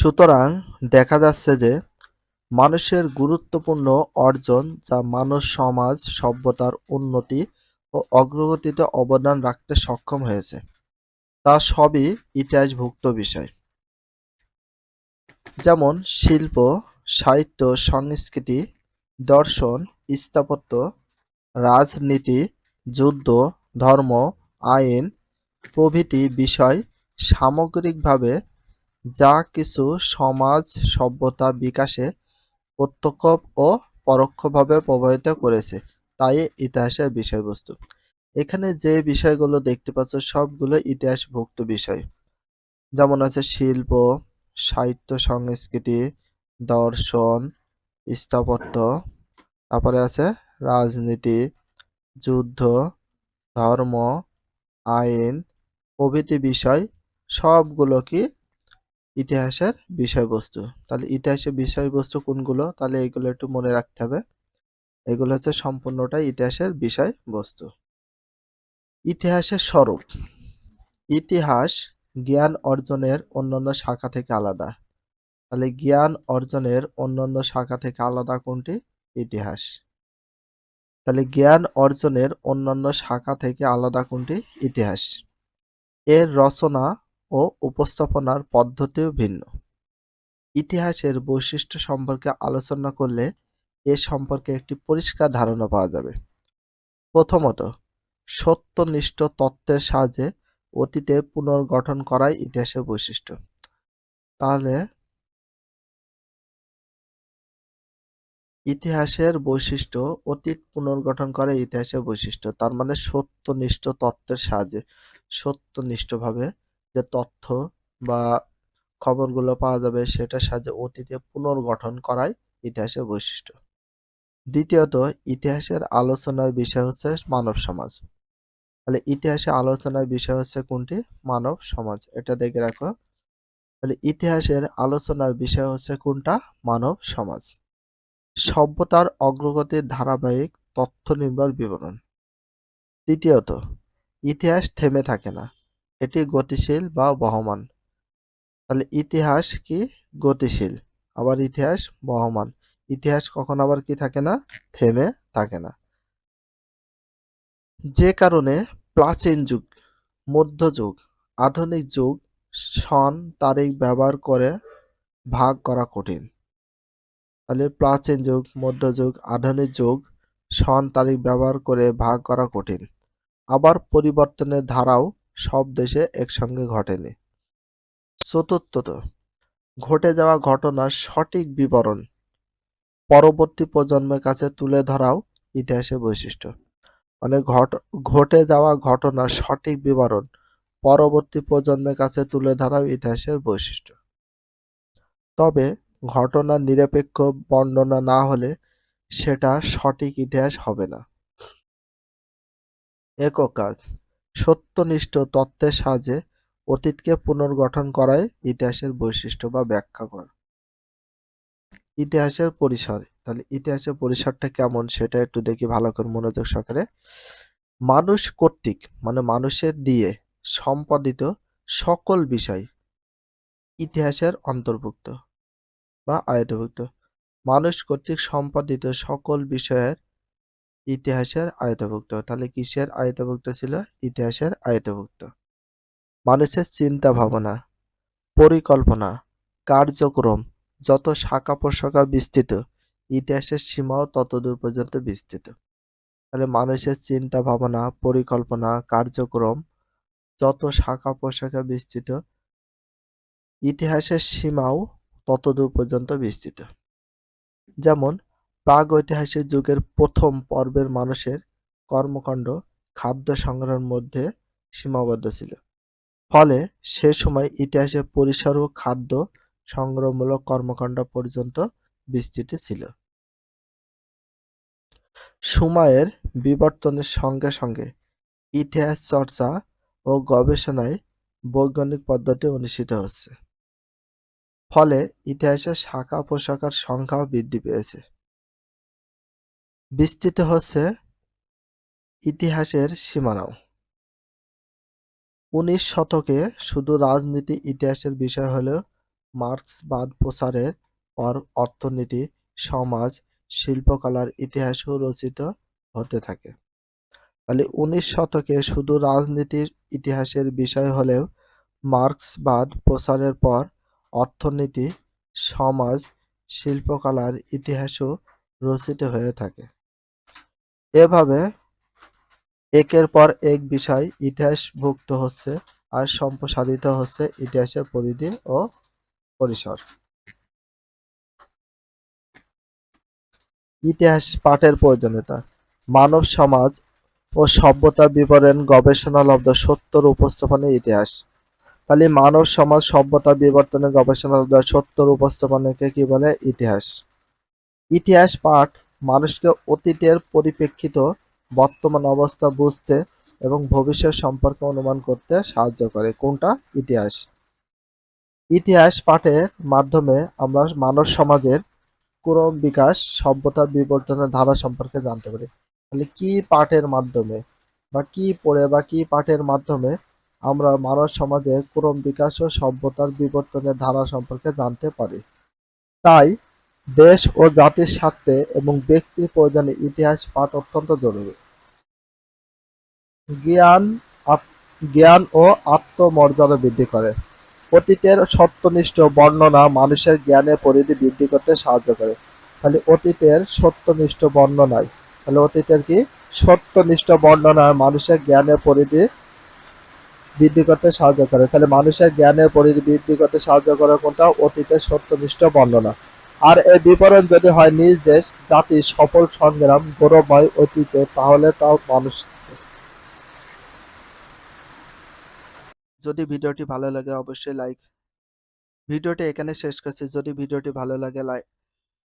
সুতরাং দেখা যাচ্ছে যে মানুষের গুরুত্বপূর্ণ অর্জন যা মানব সমাজ সভ্যতার উন্নতি ও অগ্রগতিতে অবদান রাখতে সক্ষম হয়েছে, তা সবই ইতিহাসভুক্ত বিষয়। যেমন শিল্প, সাহিত্য, সংস্কৃতি, দর্শন, স্থাপত্য, রাজনীতি, যুদ্ধ, ধর্ম, আইন প্রভৃতি বিষয় সামগ্রিকভাবে যা কিছু সমাজ সভ্যতা বিকাশে প্রত্যক্ষ ও পরোক্ষভাবে প্রভাবিত করেছে, তাই ইতিহাসের বিষয়বস্তু। এখানে যে বিষয়গুলো দেখতে পাচ্ছ, সবগুলো ইতিহাসভুক্ত বিষয়। যেমন আছে শিল্প, সাহিত্য, সংস্কৃতি, দর্শন, স্থাপত্য, তারপরে আছে রাজনীতি, যুদ্ধ, ধর্ম, আইন, প্রভৃতি বিষয়, সবগুলো কি ইতিহাসের বিষয়বস্তু। তাহলে ইতিহাসের বিষয়বস্তু কোনগুলো? তাহলে এগুলো একটু মনে রাখতে হবে। এগুলো হচ্ছে সম্পূর্ণটাই ইতিহাসের বিষয়বস্তু। ইতিহাসের স্বরূপ। ইতিহাস জ্ঞান অর্জনের অন্যান্য শাখা থেকে আলাদা। তাহলে জ্ঞান অর্জনের অন্যান্য শাখা থেকে আলাদা কোনটি? ইতিহাস। তাহলে জ্ঞান অর্জনের অন্যান্য শাখা থেকে আলাদা কোনটি? ইতিহাস। এর রচনা ও উপস্থাপনার পদ্ধতিও ভিন্ন। ইতিহাসের বৈশিষ্ট্য সম্পর্কে আলোচনা করলে এ সম্পর্কে একটি পরিষ্কার ধারণা পাওয়া যাবে। প্রথমত, সত্যনিষ্ঠ তত্ত্বের সাহায্যে অতীতে পুনর্গঠন করাই ইতিহাসের বৈশিষ্ট্য। তাহলে, ইতিহাসের বৈশিষ্ট্য, অতীত পুনর্গঠন করে ইতিহাসের বৈশিষ্ট্য, তার মানে সত্যনিষ্ঠ তত্ত্বের সাহায্যে সত্যনিষ্ঠভাবে যে তথ্য বা খবরগুলো পাওয়া যাবে সেটার সাহায্যে অতীতে পুনর্গঠন করাই ইতিহাসের বৈশিষ্ট্য। দ্বিতীয়ত, ইতিহাসের আলোচনার বিষয় হচ্ছে মানব সমাজ। তাহলে ইতিহাসে আলোচনার বিষয় হচ্ছে কোনটি? মানব সমাজ। এটা দেখে রাখো। তাহলে ইতিহাসের আলোচনার বিষয় হচ্ছে কোনটা? মানব সমাজ। সভ্যতার অগ্রগতির ধারাবাহিক তথ্য নির্ভর বিবরণ। তৃতীয়ত, ইতিহাস থেমে থাকে না। এটি গতিশীল বা বহমান। তাহলে ইতিহাস কি? গতিশীল। আবার ইতিহাস বহমান। ইতিহাস কখন আবার কি থাকে না? থেমে থাকে না। যে কারণে প্রাচীন যুগ মধ্যযুগ আধুনিক যুগ, সন তারিখ ব্যবহার করে ভাগ করা কঠিন। তাহলে প্রাচীন যুগ মধ্যযুগ আধুনিক যুগ, সন তারিখ ব্যবহার করে ভাগ করা কঠিন। আবার পরিবর্তনের ধারাও সব দেশে একসঙ্গে ঘটেনি। চতুর্থত, ঘটে যাওয়া ঘটনার সঠিক বিবরণ পরবর্তী প্রজন্মের কাছে তুলে ধরাও ইতিহাসের বৈশিষ্ট্য। মানে ঘট, ঘটে যাওয়া ঘটনার সঠিক বিবরণ পরবর্তী প্রজন্মের কাছে তুলে ধরাও ইতিহাসের বৈশিষ্ট্য। তবে ঘটনার নিরপেক্ষ বর্ণনা না হলে সেটা সঠিক ইতিহাস হবে না। একক কাজ সত্যনিষ্ঠ তত্ত্বের সাহায্যে অতীতকে পুনর্গঠন করাই ইতিহাসের বৈশিষ্ট্য বা ব্যাখ্যা করা ইতিহাসের পরিসর, তাহলে ইতিহাসের পরিসরটা কেমন সেটা একটু দেখি ভালো করে মনোযোগ সহকারে। মানুষ কর্তৃক মানে মানুষের দিয়ে সম্পাদিত সকল বিষয় ইতিহাসের অন্তর্ভুক্ত বা আয়তভুক্ত। মানুষ কর্তৃক সম্পাদিত সকল বিষয়ের ইতিহাসের আয়তভুক্ত। তাহলে কিসের আয়তভুক্ত ছিল? ইতিহাসের আয়তভুক্ত। মানুষের চিন্তা ভাবনা পরিকল্পনা, কার্যক্রম, যত শাখা প্রশাখা বিস্তৃত, ইতিহাসের সীমাও ততদূর পর্যন্ত বিস্তৃত। তাহলে মানুষের চিন্তা ভাবনা পরিকল্পনা, কার্যক্রম, যত শাখা প্রশাখা বিস্তৃত, ইতিহাসের সীমাও ততদূর পর্যন্ত বিস্তৃত। যেমন প্রাগৈতিহাসিক যুগের প্রথম পর্বের মানুষের কর্মকাণ্ড খাদ্য সংগ্রহের মধ্যে সীমাবদ্ধ ছিল। ফলে সে সময় ইতিহাসে পরিসর ও খাদ্য সংগ্রহমূলক কর্মকাণ্ড পর্যন্ত বিস্তৃত ছিল। সময়ের বিবর্তনের সঙ্গে সঙ্গে ইতিহাস চর্চা ও গবেষণায় বৈজ্ঞানিক পদ্ধতি অনুষ্ঠিত হচ্ছে। ফলে ইতিহাসের শাখা প্রশাখার সংখ্যাও বৃদ্ধি পেয়েছে। বিস্তৃত হচ্ছে ইতিহাসের সীমানাও উনিশ শতকে শুধু রাজনীতি ইতিহাসের বিষয় হলেও মার্ক্সবাদ প্রচারের পর অর্থনীতি, সমাজ, শিল্পকলার ইতিহাসও রচিত হতে থাকে। তাহলে উনিশ শতকে শুধু রাজনীতির ইতিহাসের বিষয় হলেও মার্ক্সবাদ প্রচারের পর অর্থনীতি, সমাজ, শিল্পকলার ইতিহাসও রচিত হয়ে থাকে। এভাবে একের পর এক বিষয় ইতিহাসভুক্ত হচ্ছে আর সম্প্রসারিত হচ্ছে ইতিহাসের পরিধি ও পরিসর। ইতিহাস পাঠের প্রয়োজনীয়তা। মানব সমাজ ও সভ্যতা বিবরণ গবেষণালব্ধ সত্যর উপস্থাপনের ইতিহাস। তাহলে মানব সমাজ সভ্যতা বিবর্তনে গবেষণালব্ধ সত্যর উপস্থাপনাকে কি বলে? ইতিহাস। ইতিহাস পাঠ মানুষকে অতীতের পরিপ্রেক্ষিত বর্তমান অবস্থা বুঝতে এবং ভবিষ্যৎ সম্পর্কে অনুমান করতে সাহায্য করে। কোনটা? ইতিহাস। ইতিহাস পাঠের মাধ্যমে আমরা মানব সমাজের ক্রম বিকাশ সভ্যতার বিবর্তনের ধারা সম্পর্কে জানতে পারি। তাহলে কি পাঠের মাধ্যমে বা কি পড়ে বা কি পাঠের মাধ্যমে আমরা মানব সমাজের ক্রম বিকাশ ও সভ্যতার বিবর্তনের ধারা সম্পর্কে জানতে পারি? তাই দেশ ও জাতির স্বার্থে এবং ব্যক্তির প্রয়োজনে ইতিহাস পাঠ অত্যন্ত জরুরি। জ্ঞান জ্ঞান ও আত্মমর্যাদা বৃদ্ধি করে। অতীতের সত্যনিষ্ঠ বর্ণনা মানুষের জ্ঞানের পরিধি বৃদ্ধি করতে সাহায্য করে। তাহলে অতীতের সত্যনিষ্ঠ বর্ণনায়, তাহলে অতীতের কি? সত্যনিষ্ঠ বর্ণনায় মানুষের জ্ঞানের পরিধি বৃদ্ধি করতে সাহায্য করে। তাহলে মানুষের জ্ঞানের পরিধি বৃদ্ধি করতে সাহায্য করে কোনটা? অতীতের সত্যনিষ্ঠ বর্ণনা। আর এই বিবরণ যদি হয় নিজ দেশ জাতির সফল, সংগ্রাম, গৌরবময় অতীত তাহলে তাও মানুষ। যদি ভিডিওটি ভালো লাগে, অবশ্যই লাইক ভিডিওটি এখানে শেষ করছি। যদি ভিডিওটি ভালো লাগে লাইক